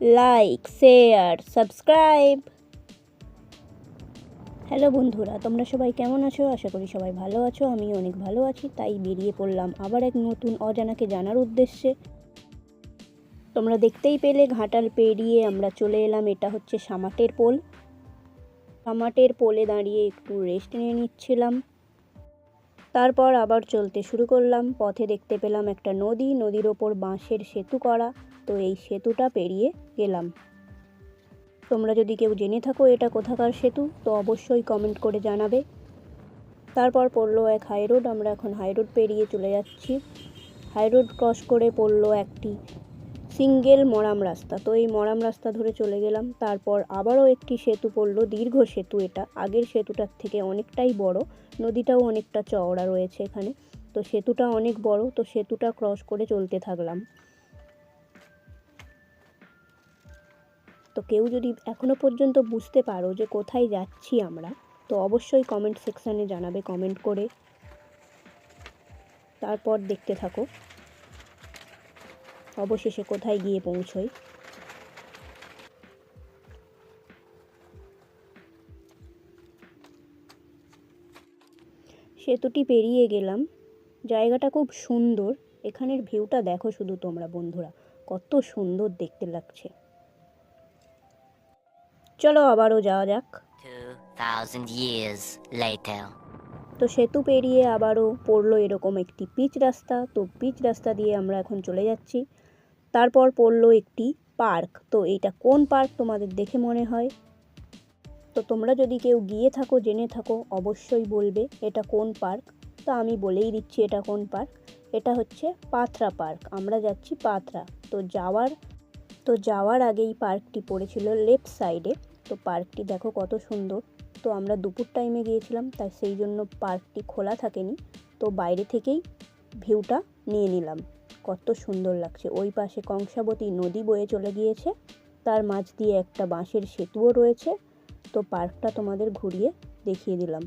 Like, share, subscribe. Hello বন্ধুরা, তোমরা সবাই কেমন আছো? আশা করি সবাই ভালো আছো আমি অনেক ভালো আছি, তাই বেরিয়ে পড়লাম আবার এক নতুন অজানাকে জানার উদ্দেশ্যে। তোমরা দেখতেই পেলে ঘাটাল পেরিয়ে আমরা চলে এলাম, এটা হচ্ছে সামাটের পোল। সামাটের পোলে দাঁড়িয়ে একটু রেস্ট নিয়ে নিচ্ছিলাম। তারপর আবার চলতে শুরু করলাম, পথে দেখতে পেলাম একটা নদী, নদীর ওপর বাঁশের সেতু করা। তো এই সেতুটা পেরিয়ে গেলাম। তোমরা যদি কেউ জেনে থাকো এটা কোথাকার সেতু, তো অবশ্যই কমেন্ট করে জানাবে। তারপর পড়ল এক হাই রোড আমরা এখন হাই রোড পেরিয়ে চলে যাচ্ছি। হাই রোড ক্রস করে পড়ল একটি সিঙ্গেল মরাম রাস্তা। তো এই মরাম রাস্তা ধরে চলে গেলাম। তারপর আবারও একটি সেতু পড়ল, দীর্ঘ সেতু এটা। আগের সেতুটার থেকে অনেকটাই বড়, নদীটাও অনেকটা চওড়া রয়েছে এখানে। তো সেতুটা অনেক বড়, তো সেতুটা ক্রস করে চলতে থাকলাম। তো কেউ যদি এখনও পর্যন্ত বুঝতে পারো যে কোথায় যাচ্ছি আমরা, তো অবশ্যই কমেন্ট সেকশানে জানাবে কমেন্ট করে। তারপর দেখতে থাকো। অবশেষে কোথায় গিয়ে পৌঁছই। সেতুটি পেরিয়ে গেলাম। জায়গাটা খুব সুন্দর। এখানের ভিউটা দেখো শুধু তোমরা বন্ধুরা। কত সুন্দর দেখতে লাগছে। চলো আবারও যাওয়া যাক। 2000 years later. তো সেতু পেরিয়ে আবারও পড়ল এরকম একটি পিচ রাস্তা। তো পিচ রাস্তা দিয়ে আমরা এখন চলে যাচ্ছি। তারপর পড়ল একটি পার্ক তো এটা কোন পার্ক তোমাদের দেখে মনে হয়? তো তোমরা যদি কেউ গিয়ে থাকো জেনে থাকো অবশ্যই বলবে এটা কোন পার্ক তো আমি বলেই দিচ্ছি এটা কোন পার্ক এটা হচ্ছে পাথরা পার্ক আমরা যাচ্ছি পাথরা। তো যাওয়ার তো যাওয়ার আগেই পার্কটি পড়েছিল লেফট সাইডে তো পার্কটি দেখো কত সুন্দর। তো আমরা দুপুর টাইমে গিয়েছিলাম, তাই সেই জন্য পার্কটি খোলা থাকেনি। তো বাইরে থেকেই ভিউটা নিয়ে নিলাম। কত সুন্দর লাগছে। ওই পাশে কংসাবতী নদী বয়ে চলে গিয়েছে। তার মাঝ দিয়ে একটা বাঁশের সেতুও রয়েছে। তো পার্কটা তোমাদের ঘুরিয়ে দেখিয়ে দিলাম।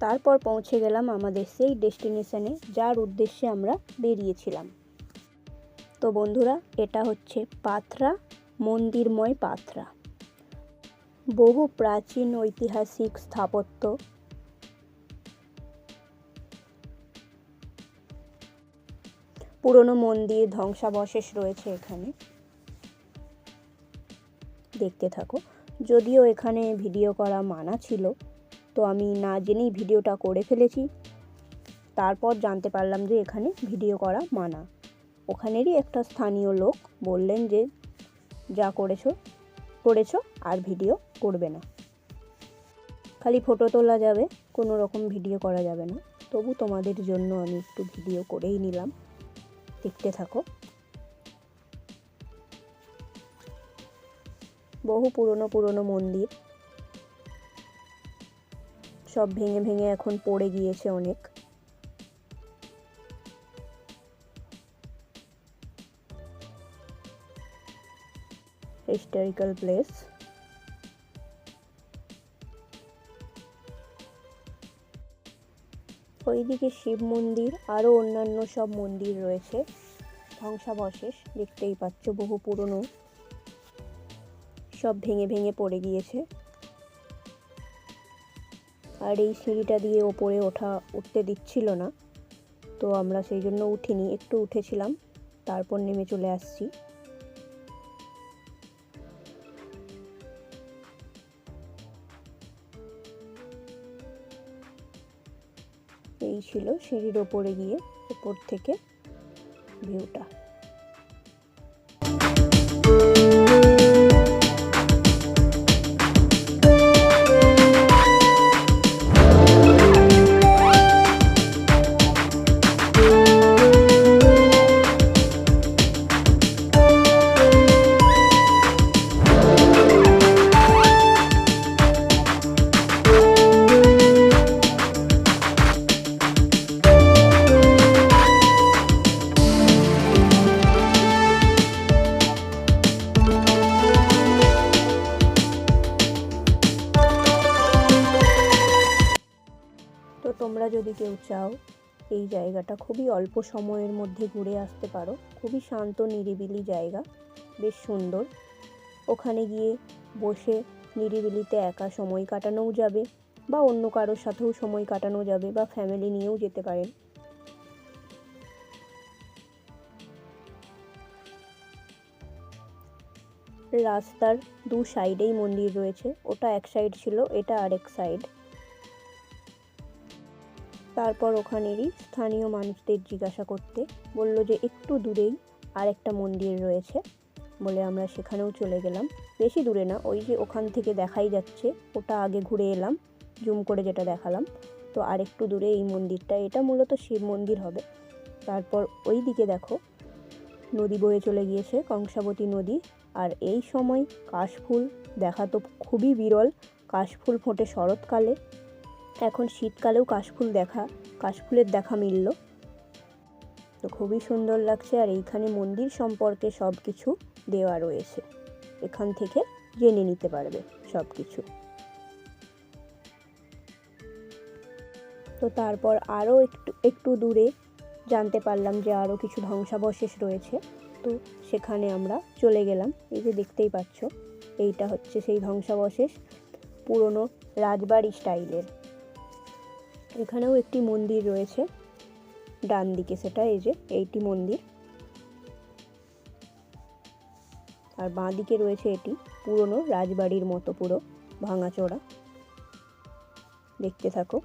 তারপর পৌঁছে গেলাম আমাদের সেই ডেস্টিনেশনে যার উদ্দেশ্যে আমরা বেরিয়েছিলাম। তো বন্ধুরা, এটা হচ্ছে পাথরা মন্দিরময় পাথরা বহু প্রাচীন ঐতিহাসিক স্থাপত্য। পুরনো মন্দির ধ্বংসাবশেষ রয়েছে এখানে। দেখতে থাকো। যদিও এখানে ভিডিও করা মানা ছিল, তো আমি না জেনেই ভিডিওটা করে ফেলেছি। তারপর জানতে পারলাম যে এখানে ভিডিও করা মানা। ওখানেরই একটা স্থানীয় লোক বললেন যে যা করেছ করেছ আর ভিডিও করবে না। খালি ফটো তোলা যাবে, কোনো রকম ভিডিও করা যাবে না। তবু তোমাদের জন্য আমি একটু ভিডিও করেই নিলাম। দেখতে থাকো। বহু পুরনো পুরনো মন্দির। সব ভেঙে ভেঙে এখন পড়ে গিয়েছে অনেক। হিস্টোরিক্যাল প্লেস ওইদিকে শিব মন্দির আরও অন্যান্য সব মন্দির রয়েছে। ধ্বংসাবশেষ দেখতেই পাচ্ছ, বহু পুরনো। সব ভেঙে ভেঙে পড়ে গিয়েছে। আর এই সিঁড়িটা দিয়ে ওপরে ওঠা, উঠতে দিচ্ছিল না। তো আমরা সেই জন্য উঠিনি, একটু উঠেছিলাম, তারপর নেমে চলে আসছি। ছিল সিঁড়ির ওপরে গিয়ে ওপর থেকে ভিউটা। যদি কেউ চাও, এই জায়গাটা খুবই অল্প সময়ের মধ্যে ঘুরে আসতে পারো। খুবই শান্ত, নিরিবিলি জায়গা, বেশ সুন্দর। ওখানে গিয়ে বসে নিরিবিলিতে একা সময় কাটানোও যাবে বা অন্য কারোর সাথেও সময় কাটানো যাবে বা ফ্যামিলি নিয়েও যেতে পারেন। রাস্তার দু সাইডেই মন্দির রয়েছে। ওটা এক সাইড ছিল, এটা আরেক সাইড তারপর ওখানেরই স্থানীয় মানুষদের জিজ্ঞাসা করতে বলল যে একটু দূরেই আরেকটা মন্দির রয়েছে বলে আমরা সেখানেও চলে গেলাম। বেশি দূরে না, ওই যে ওখান থেকে দেখাই যাচ্ছে, ওটা আগে ঘুরে এলাম, জুম করে যেটা দেখালাম। তো আর একটু দূরে এই মন্দিরটা, এটা মূলত শিব মন্দির হবে। তারপর ওই দিকে দেখো, নদী বয়ে চলে গিয়েছে, কংসাবতী নদী। আর এই সময় কাশফুল, দেখা তো খুবই বিরল, কাশফুল ফোটে শরৎকালে। এখন শীতকালেও কাশফুল দেখা, কাশফুলের দেখা মিলল। তো খুবই সুন্দর লাগছে আর এইখানে মন্দির সম্পর্কে সব কিছু দেওয়া রয়েছে। এখান থেকে জেনে নিতে পারবে সব কিছু তো তারপর আরও একটু একটু দূরে জানতে পারলাম যে আরও কিছু ধ্বংসাবশেষ রয়েছে। তো সেখানে আমরা চলে গেলাম। এই যে দেখতেই পাচ্ছ, এইটা হচ্ছে সেই ধ্বংসাবশেষ পুরনো রাজবাড়ি স্টাইলের। এখানেও একটি মন্দির রয়েছে, ডান দিকে সেটা, এই যে এইটি মন্দির। আর বাঁ দিকে রয়েছে এটি, পুরনো রাজবাড়ির মতো পুরো, ভাঙাচোরা। দেখতে থাকো।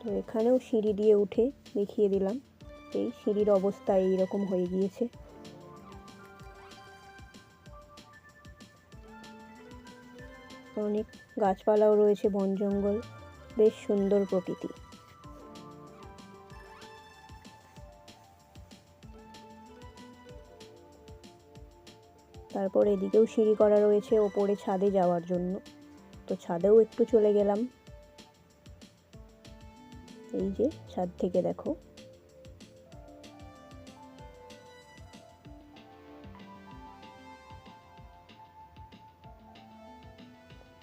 তো এখানেও সিঁড়ি দিয়ে উঠে দেখিয়ে দিলাম। এই সিঁড়ির অবস্থা এইরকম হয়ে গিয়েছে। অনেক গাছপালাও রয়েছে বন জঙ্গল, বেশ সুন্দর প্রকৃতি। তারপর এদিকেও সিঁড়ি করা রয়েছে ওপরে ছাদে যাওয়ার জন্য। তো ছাদেও একটু চলে গেলাম। এই যে ছাদ থেকে দেখো।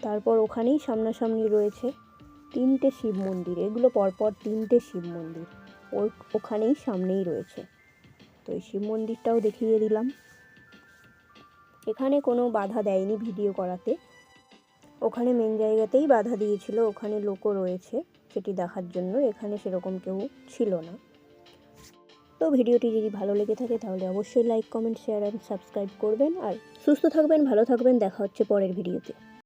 তারপর ওখানেই সামনাসামনি রয়েছে তিনটে শিব মন্দির। এগুলো পরপর তিনটে শিব মন্দির। ওই ওখানেই সামনেই রয়েছে। তো এই শিব মন্দিরটাও দেখিয়ে দিলাম। এখানে কোনো বাধা দেয়নি ভিডিও করাতে। ওখানে মেন জায়গাতেই বাধা দিয়েছিল, ওখানে লোকও রয়েছে সেটি দেখার জন্য। এখানে সেরকম কেউ ছিল না। তো ভিডিওটি যদি ভালো লেগে থাকে তাহলে অবশ্যই like comment share and subscribe করবেন। আর সুস্থ থাকবেন, ভালো থাকবেন। দেখা হচ্ছে পরের ভিডিওতে।